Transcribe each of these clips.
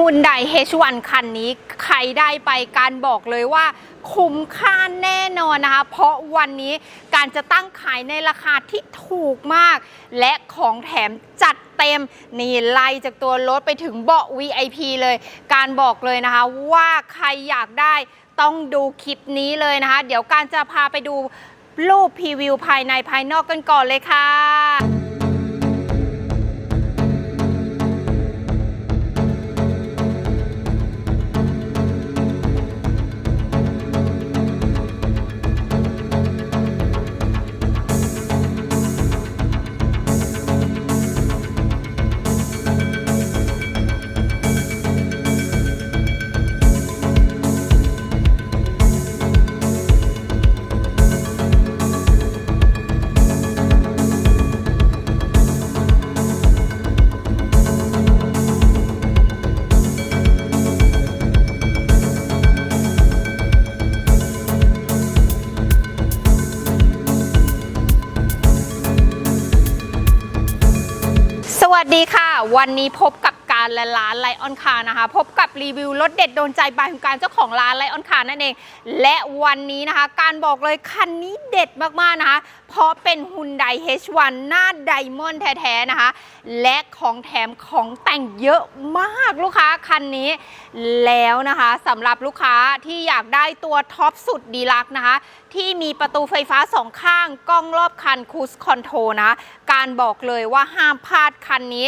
ฮุนได H1 คันนี้ใครได้ไปการบอกเลยว่าคุ้มค่าแน่นอนนะคะ เพราะวันนี้การจะตั้งขายในราคาที่ถูกมาก และของแถมจัดเต็ม นี่ไล่จากตัวรถไปถึงเบาะ VIP เลย การบอกเลยนะคะว่าใครอยากได้ต้องดูคลิปนี้เลยนะคะ เดี๋ยวการจะพาไปดูรูปพรีวิวภายในภายนอกกันก่อนเลยค่ะ สวัสดีค่ะ วันนี้พบกับการและร้านไลออนคาร์นะคะ พบกับรีวิวรถเด็ดโดนใจบายของการเจ้าของร้านไลออนคาร์นั่นเอง และวันนี้นะคะ การบอกเลยคันนี้เด็ดมากๆนะคะ เพราะเป็นฮุนได H1 หน้าไดมอนด์แท้ๆนะคะ และของแถมของแต่งเยอะมากลูกค้าคันนี้ แล้วนะคะสำหรับลูกค้าที่อยากได้ตัวท็อปสุดดีลักนะคะ ที่มีประตูไฟฟ้าสองข้างกล้องรอบคันคูสคอนโทรนะการบอกเลยว่าห้ามพลาดคันนี้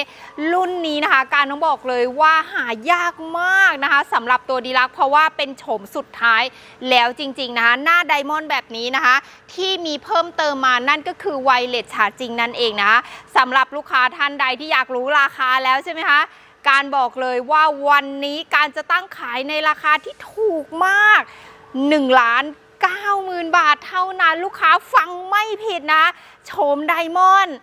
รุ่นนี้นะคะ การต้องบอกเลยว่าหายากมากนะคะสำหรับตัวดีลักเพราะว่าเป็นโฉมสุดท้ายแล้วจริงๆนะคะ หน้าไดมอนด์แบบนี้นะคะ ที่มีเพิ่มเติมมานั่นก็คือไวเลสชาร์จริงนั่นเองนะคะสำหรับลูกค้าท่านใดที่อยากรู้ราคาแล้วใช่ไหมคะการบอกเลยว่าวันนี้การจะตั้งขายในราคาที่ถูกมาก1ล้าน 90,000 บาทเท่านั้นลูกค้าฟังไม่ผิดนะโฉมไดมอนด์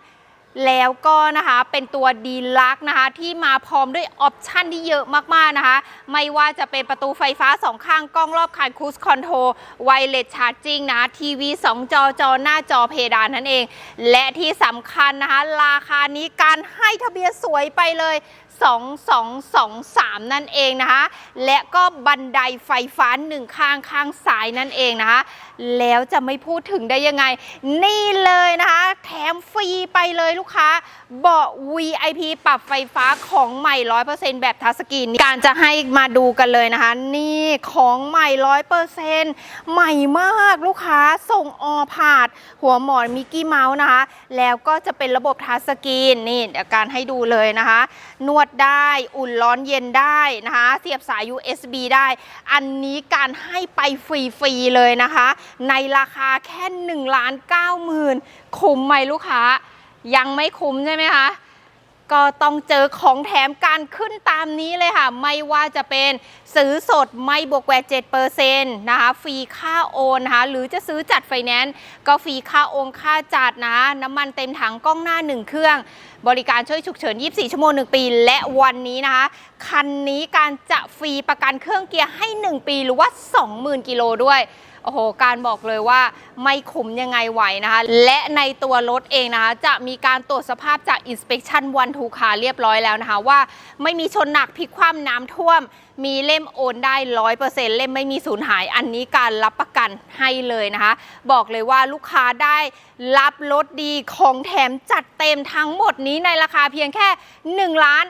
แล้วก็นะคะเป็นตัวดีลักนะคะที่มาพร้อมด้วยออปชันที่เยอะมากๆนะคะ ไม่ว่าจะเป็นประตูไฟฟ้าสองข้างกล้องรอบคันคูสคอนโทรไวเลสชาร์จิ่งนะทีวี 2 จอจอหน้าจอเพดานนั่นเอง และที่สำคัญนะคะ ราคานี้การให้ทะเบียนสวยไปเลย 2223 นั่นเองนะคะ และก็บันไดไฟฟ้าหนึ่งข้างข้างซ้ายนั่นเองนะคะ แล้วจะไม่พูดถึงได้ยังไง นี่เลยนะคะ แถมฟรีไปเลยลูกค้า เบาะ VIP ปรับไฟฟ้าของใหม่ 100%แบบทัชสกรีนการจะให้มาดูกันเลยนะคะ นี่ของใหม่ 100%ใหม่มากลูกค้าส่งออผาด หัวหมอนมิกกี้เมาส์นะคะ แล้วก็จะเป็นระบบทัชสกรีนนี่เดี๋ยวการให้ดูเลยนะคะ นวดได้อุ่นร้อนเย็นได้นะคะ เสียบสาย USB ได้ อันนี้การให้ไปฟรีๆเลยนะคะ ในราคาแค่1ล้าน9หมื่นคุ้มไหมลูกค้า ยังไม่คุ้มใช่ไหมคะก็ต้องเจอของแถมการขึ้นตามนี้เลยค่ะ ไม่ว่าจะเป็นซื้อสดไม่บวกแวด7%นะคะฟรีค่าโอนนะคะหรือจะซื้อจัดไฟแนนซ์ก็ฟรีค่าโอนค่าจัดนะน้ำมันเต็มถังกล้องหน้า1เครื่อง บริการช่วยฉุกเฉิน 24 ชั่วโมง 1 ปี และวันนี้นะคะ คันนี้การจะฟรีประกันเครื่องเกียร์ให้ 1 ปีหรือว่า 20,000 กิโลด้วยโอ้โห การบอกเลยว่าไม่ขุมยังไงไหวนะคะ และในตัวรถเองนะคะ จะมีการตรวจสภาพจาก Inspection วันทูคาเรียบร้อยแล้วนะคะ ว่าไม่มีชนหนักพลิกคว่ำน้ำท่วม มีเล่มโอนได้ร้อยเปอร์เซ็นต์เล่มไม่มีสูญหาย อันนี้การรับประกันให้เลยนะคะ บอกเลยว่าลูกค้าได้รับรถดีของแถมจัดเต็มทั้งหมดนี้ในราคาเพียงแค่1ล้าน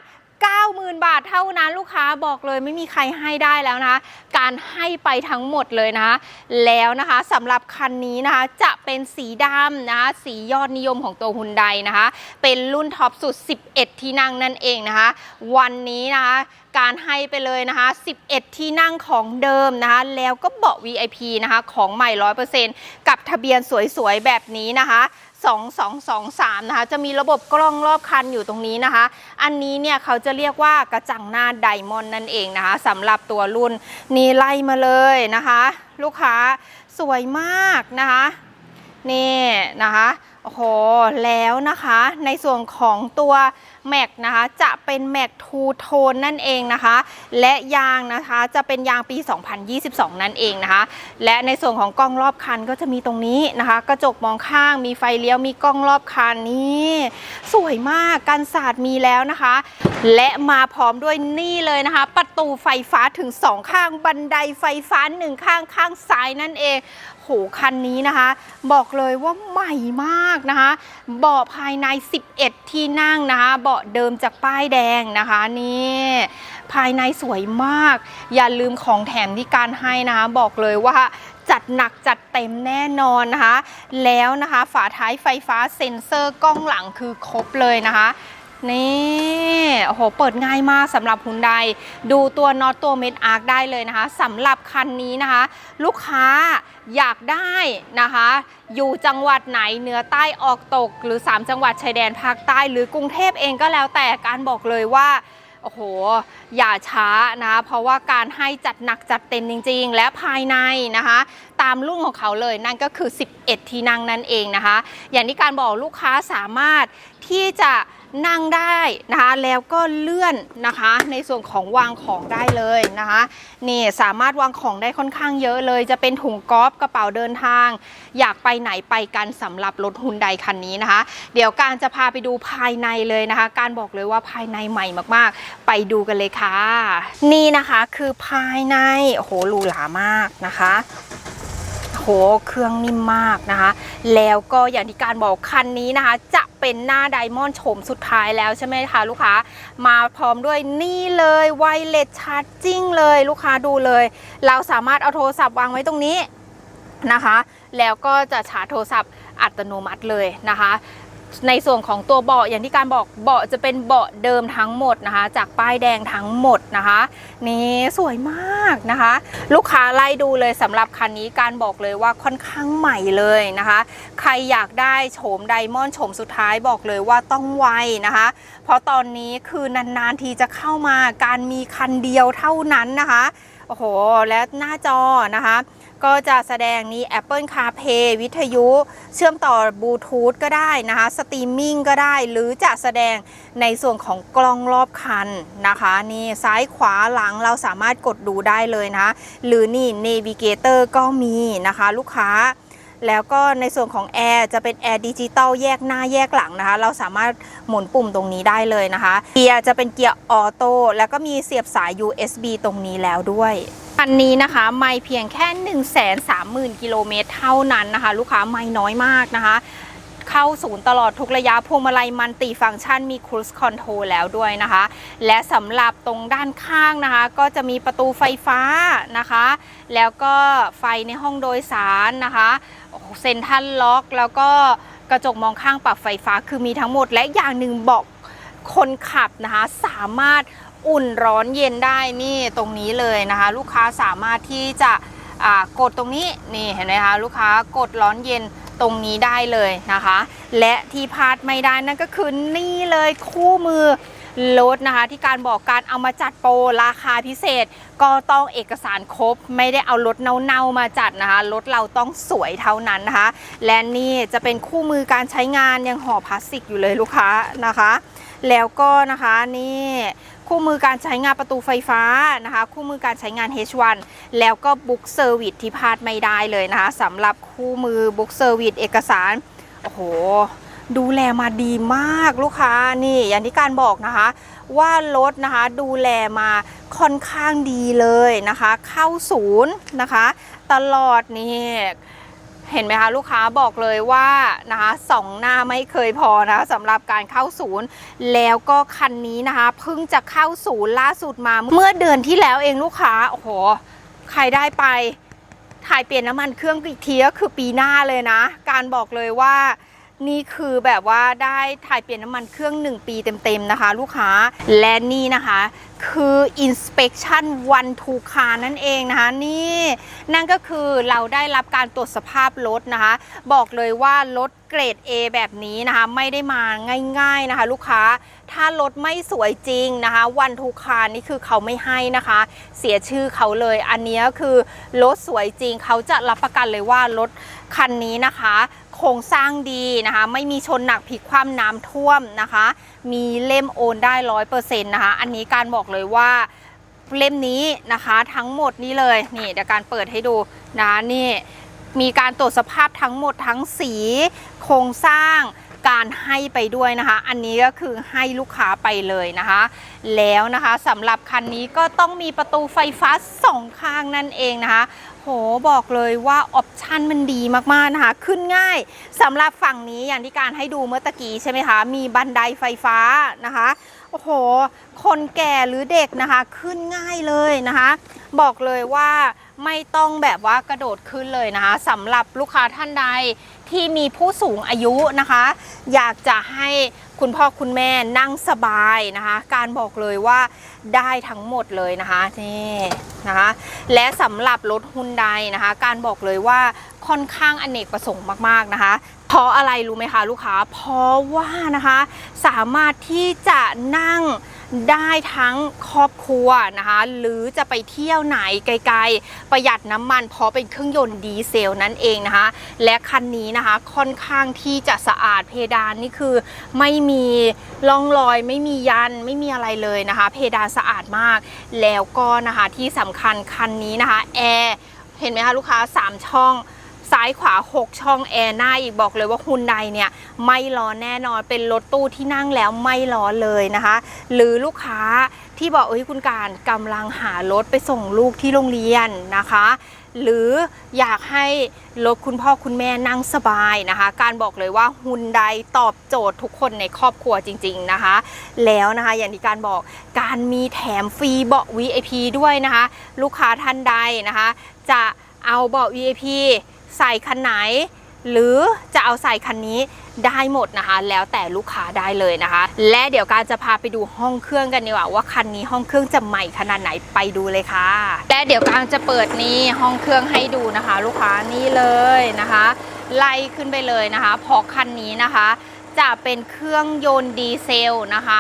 90,000 บาทเท่านั้นลูกค้าบอกเลยไม่มีใครให้ได้แล้วนะคะ การให้ไปทั้งหมดเลยนะคะ แล้วนะคะสำหรับคันนี้นะคะจะเป็นสีดำนะคะสียอดนิยมของตัวฮุนไดนะคะ เป็นรุ่นท็อปสุด 11 ที่นั่งนั่นเองนะคะ วันนี้นะคะการให้ไปเลยนะคะ 11 ที่นั่งของเดิมนะคะ แล้วก็เบาะ VIP นะคะ ของใหม่ 100%กับทะเบียนสวยๆ แบบนี้นะคะ 2223 นะคะ จะมีระบบกล้องรอบคันอยู่ตรงนี้นะคะ อันนี้เนี่ยเขาจะเรียกว่ากระจังหน้าไดมอนด์นั่นเองนะคะสำหรับตัวรุ่นนี้ไล่มาเลยนะคะ ลูกค้าสวยมากนะคะนี่นะคะโอ้โหแล้วนะคะในส่วนของตัว แม็กนะคะ จะเป็นแม็กทูโทนนั่นเองนะคะ และยางนะคะจะเป็นยางปี 2022 นั่นเองนะคะ และในส่วนของกล้องรอบคันก็จะมีตรงนี้นะคะ กระจกมองข้างมีไฟเลี้ยวมีกล้องรอบคันนี่สวยมากกันศาสตร์มีแล้วนะคะ และมาพร้อมด้วยนี่เลยนะคะ ประตูไฟฟ้าถึง 2 ข้างบันไดไฟฟ้าหนึ่งข้างข้างซ้ายนั่นเองโหคันนี้นะคะ บอกเลยว่าใหม่มากนะคะเบาะภายใน 11 ที่นั่งนะคะเบาะเดิมจากป้ายแดงนะคะนี่ภายในสวยมาก อย่าลืมของแถมที่การให้นะคะบอกเลยว่าจัดหนักจัดเต็มแน่นอนนะคะ แล้วนะคะ ฝาท้ายไฟฟ้าเซ็นเซอร์กล้องหลังคือครบเลยนะคะ นี่โอ้โหเปิดง่ายมากสำหรับฮุนไดดูตัวน็อตตัวเม็ดอาร์คได้เลยนะคะสำหรับคันนี้นะคะ ลูกค้าอยากได้นะคะ อยู่จังหวัดไหนเหนือใต้ออกตก หรือ 3 จังหวัดชายแดนภาคใต้หรือกรุงเทพเองก็แล้วแต่การบอกเลยว่าโอ้โห อย่าช้านะ เพราะว่าการให้จัดหนักจัดเต็มจริง ๆ และภายในนะคะ ตามรุ่นของเขาเลยนั่นก็คือ 11 ที่นั่งนั่นเองนะคะ อย่างที่การบอกลูกค้าสามารถที่จะ นั่งได้นะคะ แล้วก็เลื่อนนะคะ ในส่วนของวางของได้เลยนะคะนี่สามารถวางของได้ค่อนข้างเยอะเลย จะเป็นถุงก๊อฟกระเป๋าเดินทาง อยากไปไหนไปกันสำหรับรถฮุนไดคันนี้นะคะ เดี๋ยวการจะพาไปดูภายในเลยนะคะ การบอกเลยว่าภายในใหม่มากๆ ไปดูกันเลยค่ะ นี่นะคะคือภายในโอ้โหหรูหรามากนะคะ หเครื่องนิ่มมากนะคะ แล้วก็อย่างที่การบอกคันนี้นะคะ จะเป็นหน้าไดมอนด์โฉมสุดท้ายแล้วใช่ไหมคะลูกค้า มาพร้อมด้วยนี่เลยไวเลสชาร์จิ่งเลยลูกค้าดูเลย เราสามารถเอาโทรศัพท์วางไว้ตรงนี้นะคะ แล้วก็จะชาร์จโทรศัพท์อัตโนมัติเลยนะคะ ในส่วนของตัวเบาะอย่างที่การบอกเบาะจะเป็นเบาะเดิมทั้งหมดนะคะ จากป้ายแดงทั้งหมดนะคะ นี่สวยมากนะคะ ลูกค้าไล่ดูเลยสำหรับคันนี้การบอกเลยว่าค่อนข้างใหม่เลยนะคะ ใครอยากได้โฉมไดมอนด์โฉมสุดท้ายบอกเลยว่าต้องไวนะคะ เพราะตอนนี้คือนานๆทีจะเข้ามาการมีคันเดียวเท่านั้นนะคะโอ้โห และหน้าจอนะคะ ก็จะแสดงนี้ Apple CarPlay วิทยุ เชื่อมต่อบลูทูธก็ได้นะคะสตรีมมิ่งก็ได้ หรือจะแสดงในส่วนของกล้องรอบคันนะคะนี่ซ้ายขวาหลังเราสามารถกดดูได้เลยนะ หรือนี่ Navigator ก็มีนะคะลูกค้าแล้วก็ในส่วนของแอร์จะเป็นแอร์ดิจิตอลแยกหน้าแยกหลังนะคะ เราสามารถหมุนปุ่มตรงนี้ได้เลยนะคะ เกียร์จะเป็นเกียร์ออโต้แล้วก็มีเสียบสาย USB ตรงนี้แล้วด้วย คันนี้นะคะ ไม่เพียงแค่ 1 3 0 0 0 0 กิโลเมตรเท่านั้นนะคะ ลูกค้าไม่น้อยมากนะคะ เข้าศูนย์ตลอดทุกระยะพวงมาลัยมันติฟังก์ชันมีครู i คอนโทรลแล้วด้วยนะคะ และสำหรับตรงด้านข้างนะคะ ก็จะมีประตูไฟฟ้านะคะ แล้วก็ไฟในห้องโดยสารนะคะเซ็นทัลล็อก แล้วก็กระจกมองข้างปรับไฟฟ้าคือมีทั้งหมดและอย่างหนึ่งบอกคนขับนะคะสามารถ อุ่นร้อนเย็นได้นี่ตรงนี้เลยนะคะ ลูกค้าสามารถที่จะกดตรงนี้นี่เห็นไหมคะลูกค้ากดร้อนเย็นตรงนี้ได้เลยนะคะ และที่พลาดไม่ได้นั่นก็คือนี่เลยคู่มือรถนะคะ ที่การบอกการเอามาจัดโปรราคาพิเศษ ก็ต้องเอกสารครบ ไม่ได้เอารถเน่าๆมาจัดนะคะรถเราต้องสวยเท่านั้นนะคะ และนี่จะเป็นคู่มือการใช้งานยังห่อพลาสติกอยู่เลยลูกค้านะคะ แล้วก็นะคะนี่ คู่มือการใช้งานประตูไฟฟ้านะคะ คู่มือการใช้งาน H1 แล้วก็บุ๊กเซอร์วิสที่พลาดไม่ได้เลยนะคะสำหรับคู่มือบุ๊กเซอร์วิสเอกสาร โอ้โห ดูแลมาดีมากลูกค้านี่อย่างที่การบอกนะคะ ว่ารถนะคะดูแลมาค่อนข้างดีเลยนะคะ เข้าศูนย์นะคะ ตลอดนี่ เห็นไหมคะลูกค้าบอกเลยว่านะคะสองหน้าไม่เคยพอนะสำหรับการเข้าศูนย์ แล้วก็คันนี้นะคะเพิ่งจะเข้าศูนย์ล่าสุดมา เมื่อเดือนที่แล้วเองลูกค้าโอ้โหใครได้ไปถ่ายเปลี่ยนน้ำมันเครื่องอีกทีก็คือปีหน้าเลยนะ การบอกเลยว่า นี่คือแบบว่าได้ถ่ายเปลี่ยนน้ำมันเครื่อง 1 ปีเต็มๆนะคะ ลูกค้าและนี่นะคะ คือ inspection one to car นั่นเองนะคะ นี่นั่นก็คือเราได้รับการตรวจสภาพรถนะคะ บอกเลยว่ารถเกรด A แบบนี้นะคะ ไม่ได้มาง่าย ๆนะคะ ลูกค้าถ้ารถไม่สวยจริงนะคะ วันทูคานี่คือเขาไม่ให้นะคะ เสียชื่อเขาเลย อันนี้คือรถสวยจริงเขาจะรับประกันเลยว่ารถคันนี้นะคะ โครงสร้างดีนะคะ ไม่มีชนหนักพลิกคว่ำน้ำท่วมนะคะ มีเล่มโอนได้ร้อยเปอร์เซ็นต์นะคะ อันนี้การบอกเลยว่าเล่มนี้นะคะทั้งหมดนี้เลยนี่เดี๋ยวการเปิดให้ดูนะนี่มีการตรวจสภาพทั้งหมดทั้งสีโครงสร้างการให้ไปด้วยนะคะ อันนี้ก็คือให้ลูกค้าไปเลยนะคะ แล้วนะคะสำหรับคันนี้ก็ต้องมีประตูไฟฟ้าสองข้างนั่นเองนะคะ หบอกเลยว่าออปชันมันดีมากๆนะคะ ขึ้นง่ายสำหรับฝั่งนี้อย่างที่การให้ดูเมื่อตะกี้ใช่ไหมคะ มีบันไดไฟฟ้านะคะโอ้โห คนแก่หรือเด็กนะคะ ขึ้นง่ายเลยนะคะ บอกเลยว่าไม่ต้องแบบว่ากระโดดขึ้นเลยนะคะสำหรับลูกค้าท่านใดที่มีผู้สูงอายุนะคะ อยากจะให้ คุณพ่อคุณแม่นั่งสบายนะคะ การบอกเลยว่าได้ทั้งหมดเลยนะคะนี่นะคะ และสำหรับรถฮุนไดนะคะ การบอกเลยว่าค่อนข้างอเนกประสงค์มาก ๆ นะคะเพราะอะไรรู้ไหมคะลูกค้าเพราะว่านะคะ สามารถที่จะนั่ง ได้ทั้งครอบครัวนะคะ หรือจะไปเที่ยวไหนไกลๆ ประหยัดน้ำมันเพราะเป็นเครื่องยนต์ดีเซลนั่นเองนะคะ และคันนี้นะคะค่อนข้างที่จะสะอาดเพดานนี่คือไม่มีร่องรอย ไม่มียันไม่มีอะไรเลยนะคะ เพดานสะอาดมาก แล้วก็นะคะที่สำคัญคันนี้นะคะแอร์เห็นไหมคะลูกค้า 3 ช่อง ซ้ายขวา 6 ช่องแอร์หน้าอีกบอกเลยว่าฮุนไดเนี่ยไม่ร้อนแน่นอนเป็นรถตู้ที่นั่งแล้วไม่ร้อนเลยนะคะ หรือลูกค้าที่บอกเอ้ยคุณการกำลังหารถไปส่งลูกที่โรงเรียนนะคะ หรืออยากให้รถคุณพ่อคุณแม่นั่งสบายนะคะ การบอกเลยว่าฮุนไดตอบโจทย์ทุกคนในครอบครัวจริง ๆนะคะ แล้วนะคะอย่างที่การบอกการมีแถมฟรีเบาะ VIP ด้วยนะคะ ลูกค้าท่านใดนะคะ จะเอาเบาะ VIP ใส่คันไหน หรือจะเอาใส่คันนี้ได้หมดนะคะ แล้วแต่ลูกค้าได้เลยนะคะ และเดี๋ยวการจะพาไปดูห้องเครื่องกันดีกว่าว่าคันนี้ห้องเครื่องจะใหม่ขนาดไหนไปดูเลยค่ะ และเดี๋ยวการจะเปิดนี้ห้องเครื่องให้ดูนะคะ ลูกค้านี่เลยนะคะ ไล่ขึ้นไปเลยนะคะเพราะคันนี้นะคะจะเป็นเครื่องยนต์ดีเซลนะคะ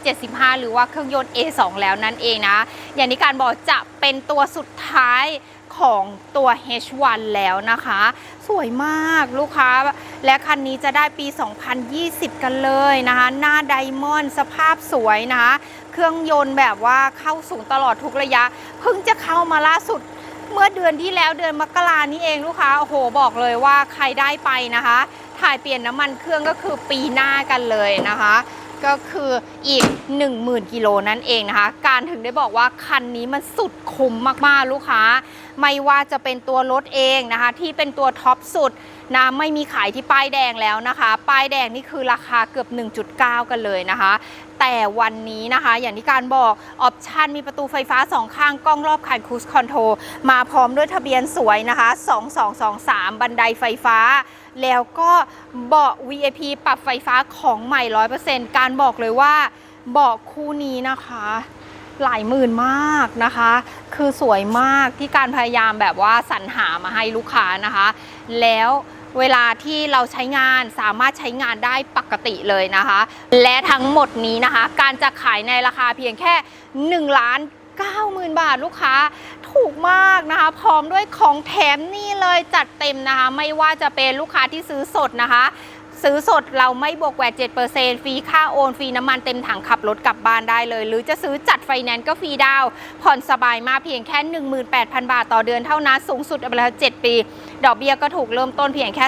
175 หรือว่าเครื่องยนต์ A2 แล้วนั่นเองนะ อย่างที่การบอกจะเป็นตัวสุดท้าย ของตัว H1 แล้วนะคะ สวยมากลูกค้า และคันนี้จะได้ปี 2020 กันเลยนะคะ หน้าไดมอนด์สภาพสวยนะคะเครื่องยนต์แบบว่าเข้าสูงตลอดทุกระยะ เพิ่งจะเข้ามาล่าสุดเมื่อเดือนที่แล้วเดือนมกรานี่เองลูกค้าโอ้โหบอกเลยว่าใครได้ไปนะคะ ถ่ายเปลี่ยนน้ำมันเครื่องก็คือปีหน้ากันเลยนะคะ ก็คืออีก 10,000 กิโลนั่นเองนะคะ การถึงได้บอกว่าคันนี้มันสุดคุ้มมากๆลูกค้า ไม่ว่าจะเป็นตัวรถเองนะคะ ที่เป็นตัวท็อปสุด นะไม่มีขายที่ป้ายแดงแล้วนะคะ ป้ายแดงนี่คือราคาเกือบ 1.9 กันเลยนะคะ แต่วันนี้นะคะ อย่างที่การบอกออปชันมีประตูไฟฟ้าสองข้างกล้องรอบคันครู i คอนโทรมาพร้อมด้วยทะเบียนสวยนะคะ 2223 บันไดไฟฟ้า แล้วก็เบาะ VIP ปรับไฟฟ้าของใหม่ 100%การบอกเลยว่าเบาะคู่นี้นะคะหลายหมื่นมากนะคะ คือสวยมากที่การพยายามแบบว่าสรรหามาให้ลูกค้านะคะ แล้ว เวลาที่เราใช้งานสามารถใช้งานได้ปกติเลยนะคะ และทั้งหมดนี้นะคะ การจะขายในราคาเพียงแค่ 1 ล้าน90,000 บาทลูกค้าถูกมากนะคะ พร้อมด้วยของแถมนี่เลยจัดเต็มนะคะ ไม่ว่าจะเป็นลูกค้าที่ซื้อสดนะคะ ซื้อสดเราไม่บวกแหวด7%ฟรีค่าโอนฟรีน้ำมันเต็มถังขับรถกลับบ้านได้เลย หรือจะซื้อจัดไฟแนนซ์ก็ฟรีดาว ผ่อนสบายมากเพียงแค่ 18,000 บาทต่อเดือนเท่านั้นสูงสุดไปแล้ว7ปี ดอกเบี้ยก็ถูกเริ่มต้นเพียงแค่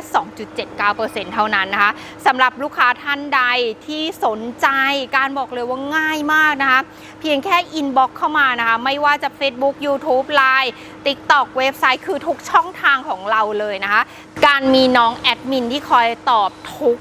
2.79%เท่านั้นนะคะสำหรับลูกค้าท่านใดที่สนใจการบอกเลยว่าง่ายมากนะคะ เพียงแค่อินบ็อกเข้ามานะคะ ไม่ว่าจะ Facebook YouTube Line TikTok เว็บไซต์คือทุกช่องทางของเราเลยนะคะ การมีน้องแอดมินที่คอยตอบทุุก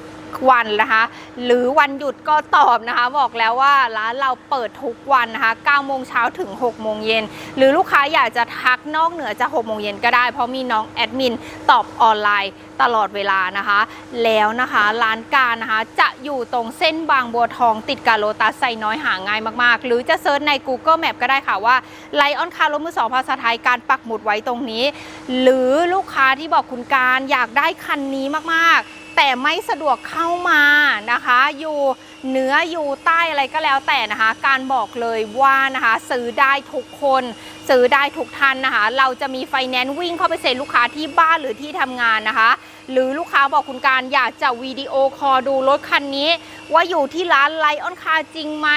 วันนะคะ หรือวันหยุดก็ตอบนะคะ บอกแล้วว่าร้านเราเปิดทุกวันนะคะ9โมงเช้าถึง 6 โมงเย็น หรือลูกค้าอยากจะทักนอกเหนือจาก 6 โมงเย็นก็ได้ เพราะมีน้องแอดมินตอบออนไลน์ตลอดเวลานะคะ แล้วนะคะร้านการนะคะจะอยู่ตรงเส้นบางบัวทองติดกับโลตัสไซน้อยหาง่ายมากๆ หรือจะเซิร์ชใน Google Map ก็ได้ค่ะว่าไลออนคาร์รถมือสองภาษาไทยการปักหมุดไว้ตรงนี้ หรือลูกค้าที่บอกคุณการอยากได้คันนี้มากๆแต่ไม่สะดวกเข้ามานะคะ อยู่เหนืออยู่ใต้อะไรก็แล้วแต่นะคะ การบอกเลยว่านะคะซื้อได้ทุกคนซื้อได้ทุกท่านนะคะ เราจะมีไฟแนนซ์วิ่งเข้าไปเซ็นลูกค้าที่บ้านหรือที่ทำงานนะคะ หรือลูกค้าบอกคุณการอยากจะวิดีโอคอลดูรถคันนี้ ว่าอยู่ที่ร้านไลออนคาจริงไหม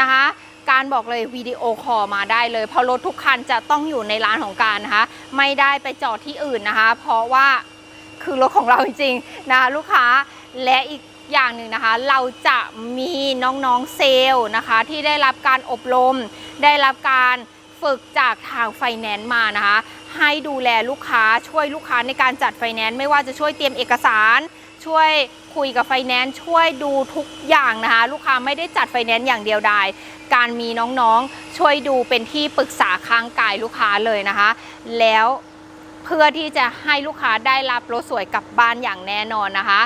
นะคะการบอกเลยวิดีโอคอลมาได้เลย เพราะรถทุกคันจะต้องอยู่ในร้านของการนะคะ ไม่ได้ไปจอดที่อื่นนะคะ เพราะว่า คือรถของเราจริงๆนะคะลูกค้าและอีกอย่างหนึ่งนะคะ เราจะมีน้องๆเซลล์นะคะ ที่ได้รับการอบรม ได้รับการฝึกจากทางไฟแนนซ์มานะคะ ให้ดูแลลูกค้าช่วยลูกค้าในการจัดไฟแนนซ์ไม่ว่าจะช่วยเตรียมเอกสาร ช่วยคุยกับไฟแนนซ์ช่วยดูทุกอย่างนะคะ ลูกค้าไม่ได้จัดไฟแนนซ์อย่างเดียวดายการมีน้องๆ ช่วยดูเป็นที่ปรึกษาข้างกายลูกค้าเลยนะคะ แล้ว เพื่อที่จะให้ลูกค้าได้รับรถสวยกลับบ้านอย่างแน่นอนนะคะ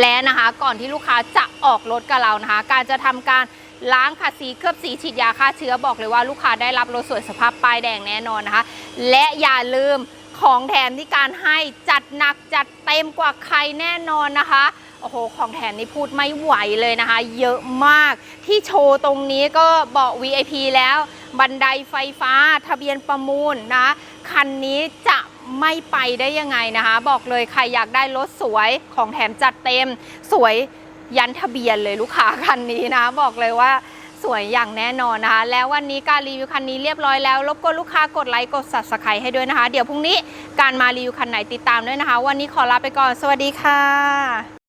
และนะคะก่อนที่ลูกค้าจะออกรถกับเรานะคะ การจะทำการล้างขัดสีเคลือบสีฉีดยาฆ่าเชื้อบอกเลยว่าลูกค้าได้รับรถสวยสภาพป้ายแดงแน่นอนนะคะ และอย่าลืมของแถมที่การให้จัดหนักจัดเต็มกว่าใครแน่นอนนะคะโอ้โห ของแถมนี่พูดไม่ไหวเลยนะคะ เยอะมาก ที่โชว์ตรงนี้ก็บอก VIP แล้ว บันไดไฟฟ้า ทะเบียนประมูลนะ คันนี้จะ ไม่ไปได้ยังไงนะคะ บอกเลยใครอยากได้รถสวยของแถมจัดเต็ม สวยยันทะเบียนเลยลูกค้าคันนี้นะ บอกเลยว่าสวยอย่างแน่นอนนะคะ แล้ววันนี้การรีวิวคันนี้เรียบร้อยแล้วรบกวนลูกค้ากดไลค์กด subscribe ให้ด้วยนะคะ เดี๋ยวพรุ่งนี้การมารีวิวคันไหนติดตามด้วยนะคะ วันนี้ขอลาไปก่อน สวัสดีค่ะ